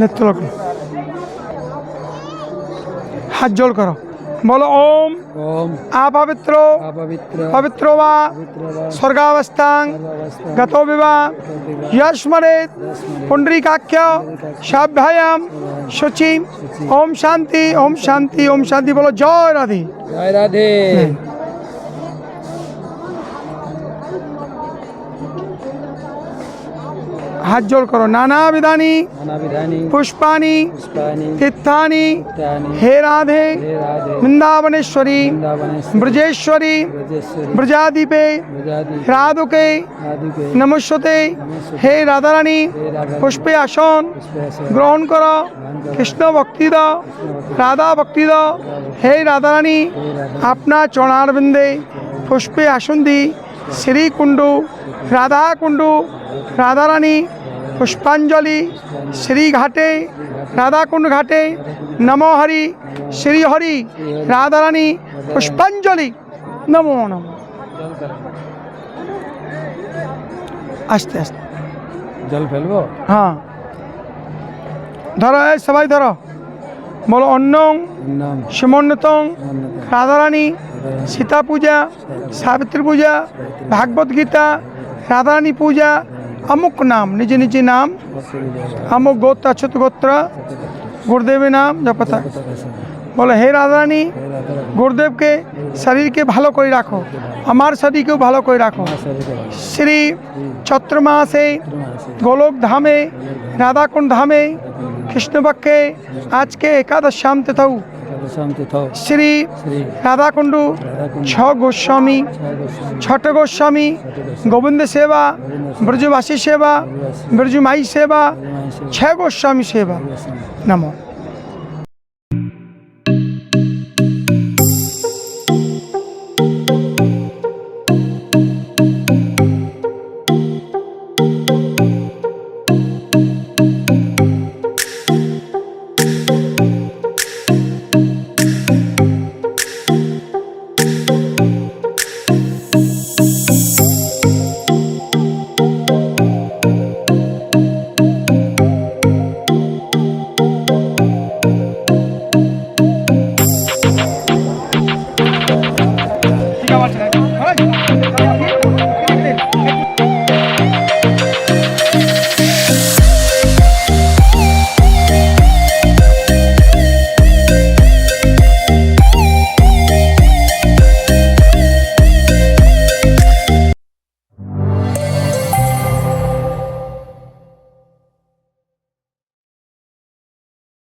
নেত্রক হাত জল করো। বলো ওম আপাবিত্র পবিত্র বা স্বর্গাবস্থান গত বিবা যশ্মরেত পুণ্ডরীকাখ্য সাভ্যায়াম শুচি ওম শান্তি ওম শান্তি ওম শান্তি। বলো জয় রাধে। জয় রাধে। হ্যাঁ। হাত জোর করো নানা বিধানী পুষ্পানি তীর্থানি হে রাধে বৃন্দাবনেশ্বরী ব্রজেশ্বরী ব্রজাদীপে রাধুকে নমস্বতে হে রাধারানী পুষ্পে আসন গ্রহণ কর। কৃষ্ণ ভক্তি দ রাধা ভক্তি দ হে রাধারানী আপনার চরণারবিন্দে পুষ্পে আসন দিই শ্রী কুণ্ডু রাধা কুণ্ডু রাধারানী পুষ্পাঞ্জলি শ্রী ঘাটে রাধাকুণ্ড ঘাটে নম হরি শ্রী হরি রাধারানী পুষ্পাঞ্জলি নমো নম। আস্তে আস্তে। জল ফেলব? হ্যাঁ। ধরো এই সবাই ধরো। বলো অন্নং সুমন্নতং। রাধারানী সীতা পূজা, সাবিত্রী পূজা, ভাগবত গীতা, রাধারানী পূজা, অমুক নাম, নিজ নিজ নাম, অমুক গোত্র, অচ্যুত গোত্র, গুরুদেবের নাম জপতা বলো, হে রাধারানী, গুরুদেবকে শরীরকে ভালো করে রাখো, আমার শরীরকেও ভালো করে রাখো। শ্রী চৈত্র মাসে গোলক ধামে, রাধাকুণ্ড ধামে, কৃষ্ণপক্ষে, আজকে একাদশ শাম তেথাও শ্রী রাধাকুণ্ডু ছ গোস্বামী ছট গোস্বামী গোবিন্দ সেবা ব্রজবাসী সেবা ব্রজমাই সেবা ছ গোস্বামী সেবা। নমো।